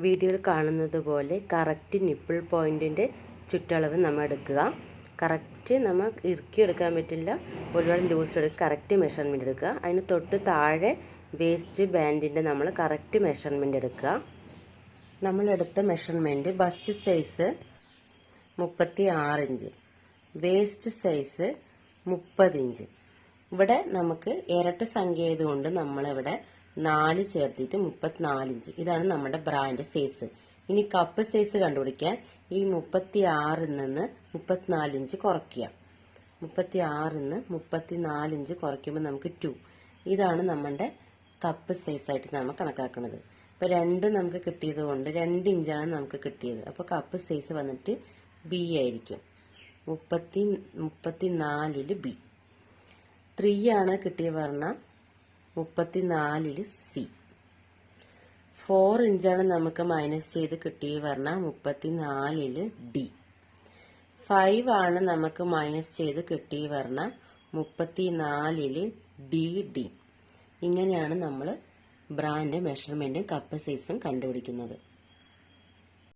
വീഡിയോയിൽ കാണുന്നത് പോലെ കറക്റ്റ് നിപ്പിൾ പോയിന്റിന്റെ ചുറ്റളവ് നമ്മൾ എടുക്കുക. കറക്റ്റ് നമ്മൾ ഇറുക്കി എടുക്കാൻ പറ്റില്ല. ഒരുപാട് ലൂസ് എടുക്കുക. കറക്റ്റ് മെഷർമെന്റ് എടുക്കുക. അതിന് തൊട്ട് താഴെ വേസ്റ്റ് ബാൻഡിന്റെ നമ്മൾ കറക്റ്റ് മെഷർമെന്റ് എടുക്കുക. നമ്മളെടുത്ത മെഷർമെന്റ് ബസ്റ്റ് സൈസ് മുപ്പത്തി ഇഞ്ച്. വേസ്റ്റ് സൈസ് മുപ്പത് ഇഞ്ച്. ഇവിടെ നമുക്ക് ഇരട്ട സംഖ്യ ആയതുകൊണ്ട് നമ്മളിവിടെ നാല് ചേർത്തിട്ട് മുപ്പത്തിനാല് ഇഞ്ച്. ഇതാണ് നമ്മുടെ ബ്രാൻഡ് സൈസ് ഇനി കപ്പ് സൈസ് കണ്ടുപിടിക്കാൻ ഈ മുപ്പത്തി ആറിൽ നിന്ന് മുപ്പത്തിനാല് ഇഞ്ച് കുറയ്ക്കുക. മുപ്പത്തി ആറിൽ നിന്ന് മുപ്പത്തിനാല് ഇഞ്ച് കുറയ്ക്കുമ്പോൾ നമുക്ക് ടു ഇതാണ് നമ്മുടെ കപ്പ് സൈസായിട്ട് നമ്മൾ കണക്കാക്കുന്നത്. ഇപ്പോൾ രണ്ട് നമുക്ക് കിട്ടിയത് കൊണ്ട് രണ്ട് ഇഞ്ചാണ് നമുക്ക് കിട്ടിയത്. അപ്പോൾ കപ്പ് സൈസ് വന്നിട്ട് ബി ആയിരിക്കും. മുപ്പത്തി മുപ്പത്തിനാലിൽ ബി ത്രീ ആണ് കിട്ടിയ പറഞ്ഞാൽ മുപ്പത്തി നാലിൽ സി. ഫോർ ഇഞ്ചാണ് നമുക്ക് മൈനസ് ചെയ്ത് കിട്ടിയ പറഞ്ഞാൽ മുപ്പത്തിനാലിൽ ഡി. ഫൈവ് ആണ് നമുക്ക് മൈനസ് ചെയ്ത് കിട്ടിയ പറഞ്ഞാൽ മുപ്പത്തിനാലിൽ ഡി ഡി. ഇങ്ങനെയാണ് നമ്മൾ ബ്രാൻഡ് മെഷർമെന്റും കപ്പ് സൈസും കണ്ടുപിടിക്കുന്നത്.